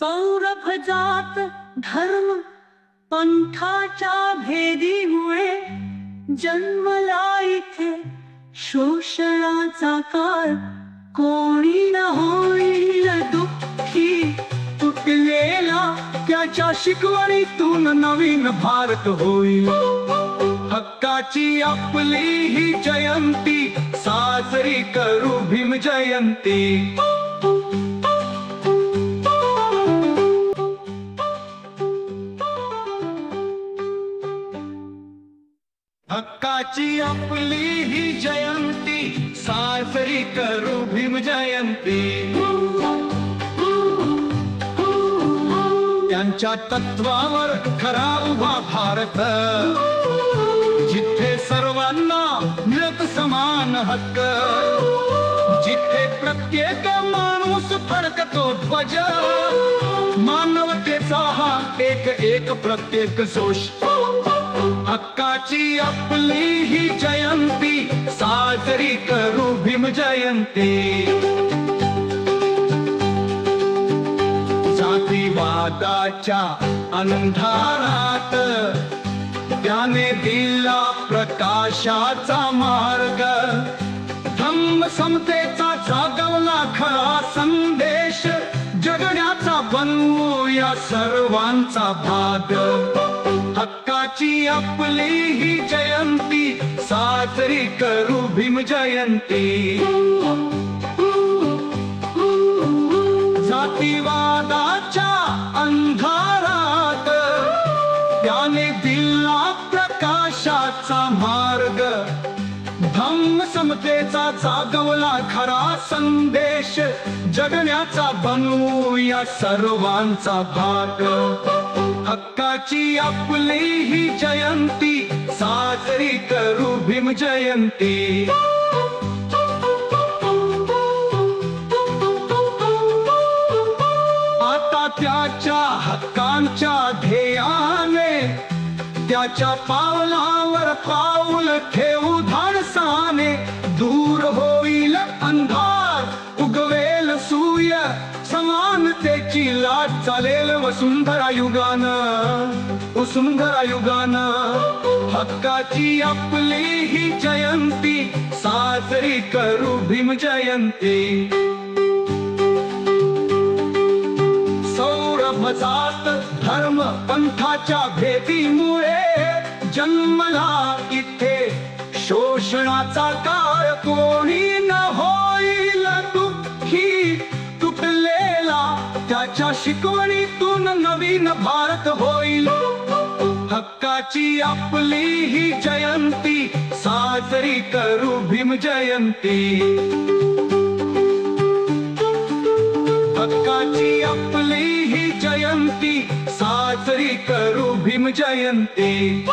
सौरभ जात धर्म पंथाच्या भेदीमुळे जन्मला इथे शोषणाचा काळ. कोणी न होईल दुःखी तुटलेला त्याच्या शिकवणीतून नवीन भारत होईल. हक्काची आपली ही जयंती साजरी करू भीम जयंती. हक्काची आपली ही जयंती साजरी करू भीम जयंती. त्यांच्या तत्वावर खरा उभा भारत. जिथे सर्वांना मिळत समान हक्क जिथे प्रत्येक माणूस फडकतो ध्वज मानवतेचा हा एक एक प्रत्येक जोश हक्काची आपली ही जयंती साजरी करू भीम जयंती. जातीवादाच्या अंधारात त्याने दिला प्रकाशाचा मार्ग. धम्म समतेचा जागवला खरा संदेश जगण्याचा बनवूया सर्वांचा भाग. हक्काची आपली ही जयंती साजरी करू भीम जयंती. जातीवादाच्या अंधारात त्याने दिला प्रकाशाचा मार्ग. धम्म समतेचा जागवला खरा संदेश जगण्याचा बनवू या सर्वांचा भाग. हक्काची आपली ही जयंती साजरी करू भीम जयंती. आता त्याच्या हक्कांच्या ध्येयाने त्याच्या पावलावर पाऊल ठेवू धाडसाने. दूर होईल अंधार उगवेल सूर्य समानतेची लाट चालेल वसुंधरा युगान वसुंधरा युगान. हक्काची आपली ही जयंती साजरी करू भीम जयंती. सौरभजात धर्म पंथाच्या भेटीमुळे जन्मला इथे. शोषणाचा काळ कोणी शिकवणीतून नवीन भारत होईल. हक्काची आपली ही जयंती साजरी करू भीम जयंती. हक्काची आपली ही जयंती साजरी करू भीम जयंती.